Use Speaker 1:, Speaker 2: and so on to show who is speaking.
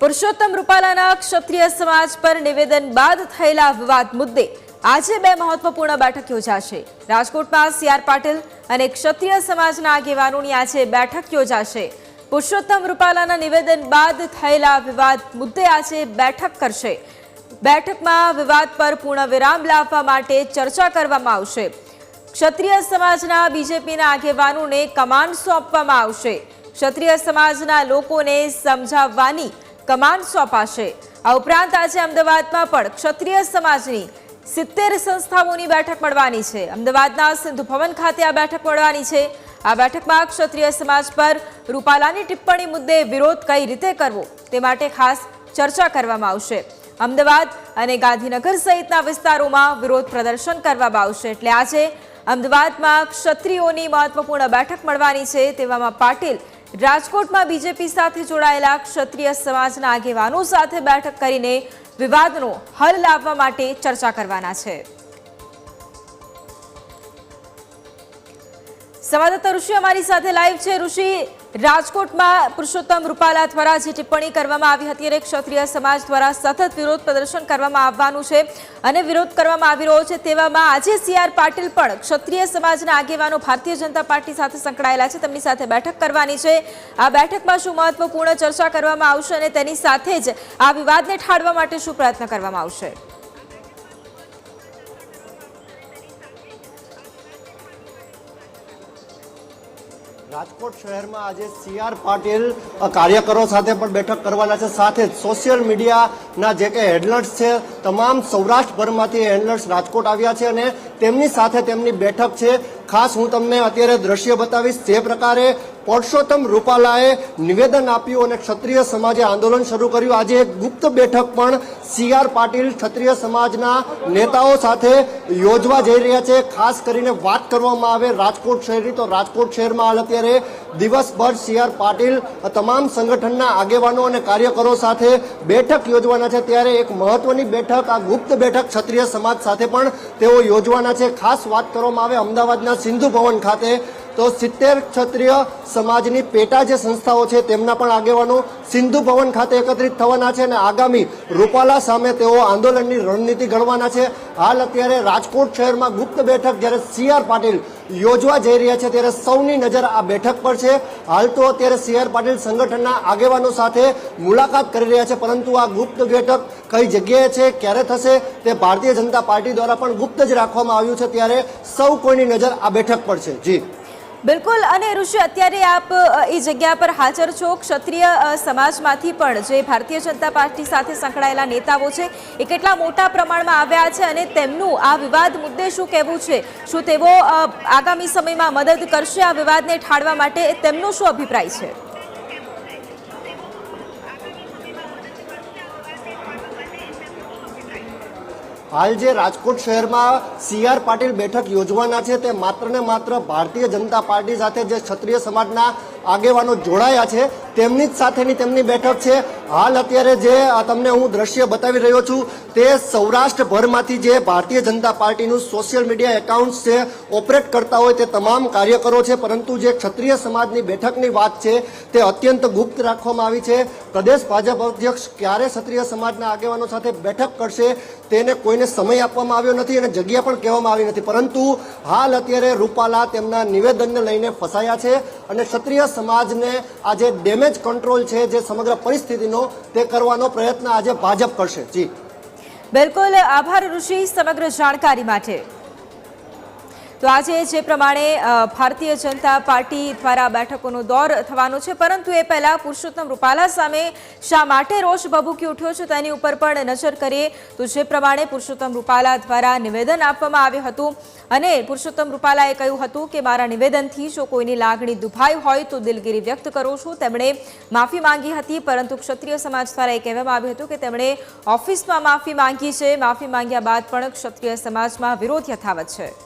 Speaker 1: પુરુષોત્તમ રૂપાલાના ક્ષત્રિય સમાજ પર નિવેદન બાદ થયેલા વિવાદ મુદ્દે આજે બે મહત્વપૂર્ણ બેઠક યોજાશે. રાજકોટમાં સીઆર પાટીલ અને ક્ષત્રિય સમાજના આગેવાનોની આજે બેઠક યોજાશે. પુરુષોત્તમ રૂપાલાના નિવેદન બાદ થયેલા વિવાદ મુદ્દે આજે બેઠક કરશે. બેઠકમાં વિવાદ પર પૂર્ણ વિરામ લાવવા માટે ચર્ચા કરવામાં આવશે. ક્ષત્રિય સમાજના બીજેપીના આગેવાનોને કમાન્ડ સોંપવામાં આવશે. ક્ષત્રિય સમાજના લોકોને સમજાવવાની કમાન્ડ સોંપાશે. આ ઉપરાંત આજે અમદાવાદમાં પણ ક્ષત્રિય સમાજની સિત્તેર સંસ્થાઓની બેઠક મળવાની છે. અમદાવાદના સિંધુ ભવન ખાતે આ બેઠક મળવાની છે. આ બેઠકમાં ક્ષત્રિય સમાજ પર રૂપાલાની ટિપ્પણી મુદ્દે વિરોધ કઈ રીતે કરવો તે માટે ખાસ ચર્ચા કરવામાં આવશે. અમદાવાદ અને ગાંધીનગર સહિતના વિસ્તારોમાં વિરોધ પ્રદર્શન કરવામાં આવશે. એટલે આજે અમદાવાદમાં ક્ષત્રિયોની મહત્વપૂર્ણ બેઠક મળવાની છે તેવામાં પાટીલ રાજકોટમાં બીજેપી સાથે જોડાયેલા ક્ષત્રિય સમાજના આગેવાનો સાથે બેઠક કરીને વિવાદનો હલ લાવવા માટે ચર્ચા કરવાના છે. સંવાદદાતા ઋષિ અમારી સાથે લાઈવ છે. ઋષિ રાજકોટમાં પુરુષોત્તમ રૂપાલા દ્વારા જે ટિપ્પણી કરવામાં આવી હતી અને ક્ષત્રિય સમાજ દ્વારા સતત વિરોધ પ્રદર્શન કરવામાં આવવાનું છે અને વિરોધ કરવામાં આવી રહ્યો છે તેવામાં આજે સીઆર પાટીલ પણ ક્ષત્રિય સમાજના આગેવાનો ભારતીય જનતા પાર્ટી સાથે સંકળાયેલા છે. તેમની સાથે બેઠક કરવાની છે. આ બેઠકમાં શું મહત્વપૂર્ણ ચર્ચા કરવામાં આવશે અને તેની સાથે જ આ વિવાદને ઠાળવા માટે શું પ્રયત્ન કરવામાં આવશે?
Speaker 2: રાજકોટ શહેરમાં આજે સી આર પાટીલ કાર્યકરો સાથે પણ બેઠક કરવાના છે. સાથે જ સોશિયલ મીડિયાના જે કે હેડલર્સ છે, તમામ સૌરાષ્ટ્રભરમાંથી હેડલર્સ રાજકોટ આવ્યા છે અને તેમની સાથે તેમની બેઠક છે. ખાસ હું તમને અત્યારે દ્રશ્ય બતાવીશ જે પ્રકારે પરસોત્તમ રૂપાલાએ નિવેદન આપ્યું અને ક્ષત્રિય સમાજે આંદોલન શરૂ કર્યું. આજે એક ગુપ્ત બેઠક પણ સી આર પાટીલ ક્ષત્રિય સમાજના નેતાઓ સાથે યોજવા જઈ રહ્યા છે. ખાસ કરીને વાત કરવામાં આવે રાજકોટ શહેરની, તો રાજકોટ શહેરમાં હાલ અત્યારે દિવસભર સી આર પાટીલ તમામ સંગઠનના આગેવાનો અને કાર્યકરો સાથે બેઠક યોજવાના છે. ત્યારે એક મહત્વની બેઠક, આ ગુપ્ત બેઠક ક્ષત્રિય સમાજ સાથે પણ તેઓ યોજવાના છે. ખાસ વાત કરવામાં આવે અમદાવાદના સિંધુ ભવન ખાતે તો સિત્તેર ક્ષત્રિય સમાજની પેટા જે સંસ્થાઓ છે તેમના પણ આગેવાનો સિંધુ ભવન ખાતે એકત્રિત થવાના છે અને આગામી રૂપાલા સામે તેઓ આંદોલનની રણનીતિ ઘડવાના છે. હાલ અત્યારે રાજકોટ શહેરમાં ગુપ્ત બેઠક જ્યારે સી આર પાટીલ યોજવા જઈ રહ્યા છે ત્યારે સૌની નજર આ બેઠક પર છે. હાલ તો અત્યારે સી આર પાટીલ સંગઠનના આગેવાનો સાથે મુલાકાત કરી રહ્યા છે, પરંતુ આ ગુપ્ત બેઠક કઈ જગ્યાએ છે, ક્યારે થશે તે ભારતીય જનતા પાર્ટી દ્વારા પણ ગુપ્ત જ રાખવામાં આવ્યું છે. ત્યારે સૌ કોઈની નજર આ બેઠક પર છે. જી.
Speaker 1: બિલકુલ. અને ઋષિ, અત્યારે આપ એ જગ્યા પર હાજર છો. ક્ષત્રિય સમાજમાંથી પણ જે ભારતીય જનતા પાર્ટી સાથે સંકળાયેલા નેતાઓ છે, એ કેટલા મોટા પ્રમાણમાં આવ્યા છે અને તેમનું આ વિવાદ મુદ્દે શું કહેવું છે? શું તેઓ આગામી સમયમાં મદદ કરશે આ વિવાદને ઠાળવા માટે? તેમનો શું અભિપ્રાય છે?
Speaker 2: હાલ જે રાજકોટ શહેરમાં સી આર પાટીલ બેઠક યોજવાના છે, તે માત્ર ને માત્ર ભારતીય જનતા પાર્ટી સાથે જે ક્ષત્રિય સમાજના આગેવાનો જોડાયા છે. તેમની જ સાથેની તેમની બેઠક છે. હાલ અત્યારે જે તમને હું દ્રશ્ય બતાવી રહ્યો છું, તે સૌરાષ્ટ્રભરમાંથી જે ભારતીય જનતા પાર્ટીનું સોશિયલ મીડિયા એકાઉન્ટ છે, ઓપરેટ કરતા હોય તે તમામ કાર્યકરો છે, પરંતુ જે ક્ષત્રિય સમાજની બેઠકની વાત છે, તે અત્યંત ગુપ્ત રાખવામાં આવી છે. પ્રદેશ ભાજપ અધ્યક્ષ ક્યારે ક્ષત્રિય સમાજના આગેવાનો સાથે બેઠક કરશે, તેને કોઈને સમય આપવામાં આવ્યો નથી અને જગ્યા પણ કહેવામાં આવી નથી. પરંતુ હાલ અત્યારે રૂપાલા તેમના નિવેદનને લઈને ફસાયા છે અને ક્ષત્રિય સમાજને આ જે ડેમેજ કંટ્રોલ છે જે સમગ્ર પરિસ્થિતિનો તે કરવાનો પ્રયત્ન આજે ભાજપ કરશે. જી.
Speaker 1: બિલકુલ. આભાર ઋષિ સમગ્ર જાણકારી માટે. તો આજે જે પ્રમાણે ભારતીય જનતા પાર્ટી દ્વારા બેઠકોનો દોર થવાનો છે, પરંતુ એ પહેલા પુરુષોત્તમ રૂપાલા સામે શા માટે રોષ ભભૂકી ઉઠ્યો છે તેની ઉપર પણ નજર કરીએ. તો જે પ્રમાણે પુરુષોત્તમ રૂપાલા દ્વારા નિવેદન આપવામાં આવ્યું હતું અને પુરુષોત્તમ રૂપાલાએ કહ્યું હતું કે, મારા નિવેદનથી જો કોઈની લાગણી દુભાઈ હોય તો દિલગીરી વ્યક્ત કરું છું. તેમણે માફી માંગી હતી, પરંતુ ક્ષત્રિય સમાજ દ્વારા એ કહેવામાં આવ્યું હતું કે, તેમણે ઓફિસમાં માફી માંગી છે. માફી માંગ્યા બાદ પણ ક્ષત્રિય સમાજમાં વિરોધ યથાવત છે.